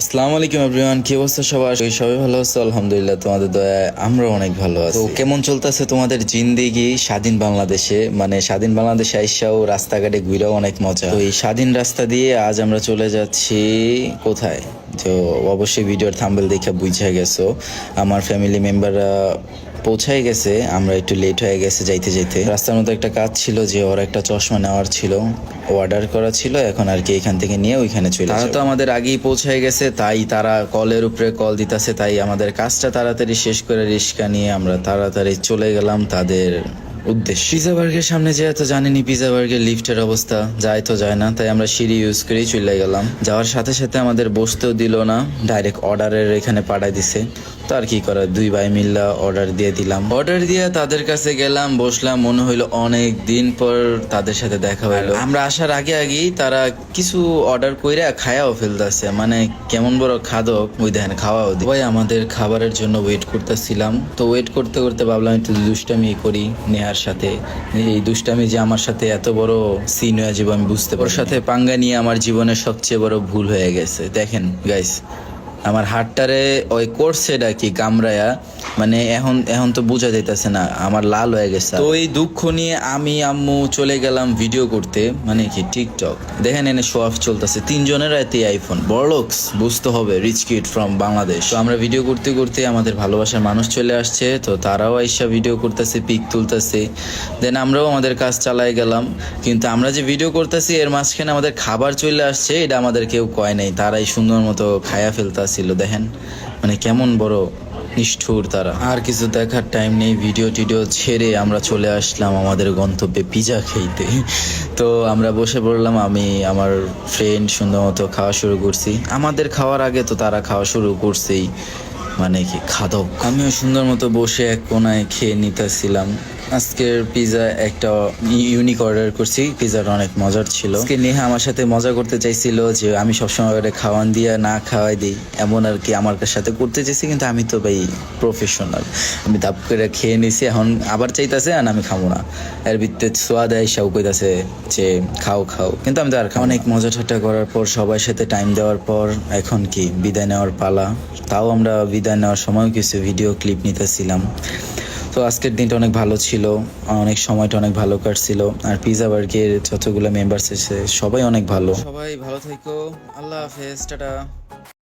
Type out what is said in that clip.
আসসালামু আলাইকুম এভরিওয়ান, কি অবস্থা সবার? সবাই ভালো আছো, আলহামদুলিল্লাহ, তোমাদের দয়ায় আমরা অনেক ভালো আছি। তো কেমন চলতেছে তোমাদের জিন্দেগি, স্বাধীন বাংলাদেশে? মানে স্বাধীন বাংলাদেশে আইসাও রাস্তাঘাটে ঘুরেও অনেক মজা। তো এই স্বাধীন রাস্তা দিয়ে আজ আমরা চলে যাচ্ছি কোথায়? তো অবশ্যই ভিডিওর থাম্বেল দেখে বুঝে গেছো। আমার ফ্যামিলি মেম্বাররা পৌঁছাই গেছে, আমরা একটু লেট হয়ে গেছে যাইতে যাইতে। রাস্তার মধ্যে একটা কাজ ছিল যে ওর একটা চশমা নেওয়ার ছিল। অর্ডার করা ছিল এখন আর কি এখান থেকে নিয়ে ওইখানে চলে তারা তো আমাদের আগেই পৌঁছায় গেছে তাই তারা কলের উপরে কল দিতেছে তাই আমাদের কাজটা তাড়াতাড়ি শেষ করে রিস্কা নিয়ে আমরা তাড়াতাড়ি চলে গেলাম তাদের উদ্দেশ্য। পিজা বার্গের সামনে যেয়ে তো জানিনি পিজা বার্গের লিফটের অবস্থা যায় তো যায় না তাই আমরা সিঁড়ি ইউজ করেই চলে গেলাম। যাওয়ার সাথে সাথে আমাদের বসতেও দিল না ডাইরেক্ট অর্ডারের এখানে পাঠাই দিছে। তো আর কি করার দুই ভাই মিল্লা অর্ডার দিয়ে দিলাম। অর্ডার দিয়ে তাদের কাছে গেলাম বসলাম মনে হইল অনেক দিন পর তাদের সাথে দেখা হলো আমরা আসার আগে আগেই তারা কিছু অর্ডার কইরা খায়াও ফেলতেছে। মানে কেমন বড় খাদক ওই দেখেন খাওয়াও দিই ভাই আমাদের খাবারের জন্য ওয়েট করতেছিলাম। তো ওয়েট করতে করতে ভাবলাম একটু দুষ্টামি করি নেহার সাথে। এই দুষ্টামি যে আমার সাথে এত বড় সিন হয়ে যাবে আমি বুঝতে পারি সাথে পাঙ্গা নিয়ে আমার জীবনের সবচেয়ে বড় ভুল হয়ে গেছে। দেখেন গাইস আমার হাতটারে ওই করছেটা কি কামড়ায়া মানে এখন এখন তো বোঝা যাইতেছে না, আমার লাল হয়ে গেছে। তো এই দুঃখ নিয়ে আমি আম্মু চলে গেলাম ভিডিও করতে মানে কি টিকটক। দেখেন এনে শো অফ চলতেছে। তিনজনের এতে আইফোন বড়লক্স বুঝতে হবে রিচ কিড ফ্রম বাংলাদেশ তো আমরা ভিডিও করতে করতে আমাদের ভালোবাসার মানুষ চলে আসছে, তো তারাও আইসা ভিডিও করতেছে পিক তুলতেছে। দেন আমরাও আমাদের কাজ চালাই গেলাম। কিন্তু আমরা যে ভিডিও করতেছি, এর মাঝখানে আমাদের খাবার চলে আসছে, এটা আমাদের কেউ কয় নাই। তারাই সুন্দর মতো খায়া ফেলতাছিল দেখেন। মানে কেমন বড় নিষ্ঠুর তারা। আর কিছু দেখার টাইম নেই ভিডিও টিডিও ছেড়ে আমরা চলে আসলাম আমাদের গন্তব্যে পিজা খেতে তো আমরা বসে পড়লাম, আমি, আমার ফ্রেন্ড সুন্দর মতো খাওয়া শুরু করছি। আমাদের খাওয়ার আগে তো তারা খাওয়া শুরু করছেই মানে কি খাদক। আমিও সুন্দর মতো বসে এক কোনায় খেয়ে নিতেছিলাম। আজকের পিজা একটা ইউনিক অর্ডার করছি। পিজাটা অনেক মজার ছিল। আজকে নেহা আমার সাথে মজা করতে চাইছিল যে আমি সবসময় ওরে খাওয়ান দিয়ে না খাওয়াই দিই। এমন আর কি আমার সাথে করতে চাইছি, কিন্তু আমি তো ভাই প্রফেশনাল আমি দাপ করে খেয়ে নিছি, এখন আবার চাইতেছে আর আমি খাব না। এর ভিত্তিতে সোয়া দেয় সেও কইতাছে যে খাও খাও। কিন্তু আমি তো আর খাও অনেক মজা ঠাট্টা করার পর, সবার সাথে টাইম দেওয়ার পর, এখন কি, বিদায় নেওয়ার পালা। তাও আমরা বিদায় নেওয়ার সময় কিছু ভিডিও ক্লিপ নিতেছিলাম। তো আজকের দিনটা অনেক ভালো ছিল, অনেক সময়টা অনেক ভালো কাটছিল, আর পিজা বার্গের যতগুলো মেম্বার্স এসে সবাই অনেক ভালো। সবাই ভালো থেকো, আল্লাহ হাফেজ, টাটা।